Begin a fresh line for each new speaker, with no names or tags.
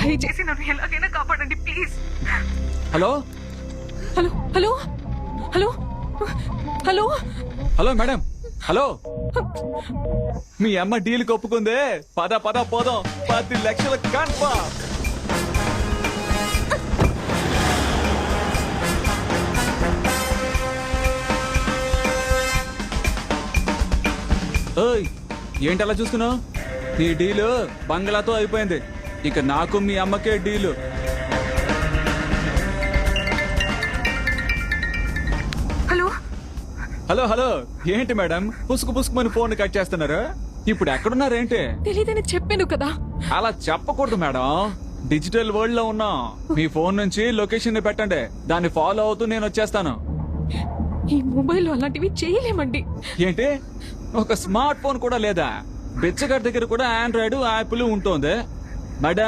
దయచేసి నన్ను ఎలాగైనా కాపాడండి please.
Hello?
Hello hello hello hello.
Hello madam. Hello. మీ అమ్మ డీల్ ఒప్పుకుందే పద పద పోదాం. పది లక్షల కన్ఫర్మ్. ఓయ్ ఏంటి అలా చూస్తున్నావు? నీ డీలు బంగ్లాతో అయిపోయింది. ఇక నాకు మీ అమ్మకే డీలు.
హలో?
Hello hello. ఏంటి మేడం? పుసుకు పుసుకుమని ఫోన్ కట్ చేస్తున్నారు? ఇప్పుడు ఎక్కడున్నారేంటి?
తెలీదని చెప్పాను కదా.
అలా చెప్పకూడదు మేడం. డిజిటల్ వరల్డ్లో ఉన్నాం మీ ఫోన్ నుంచి లొకేషన్ని పెట్టండి. దాన్ని ఫాలో అవుతూ నేను వచ్చేస్తాను.
ఈ మొబైల్లో అలాంటివి చేయలేమండి.
ఏంటి? ఒక స్మార్ట్ ఫోన్ కూడా లేదా? బిచ్చగారి దగ్గర కూడా ఆండ్రాయిడ్ యాపిల్ ఉంటుంది. మేడం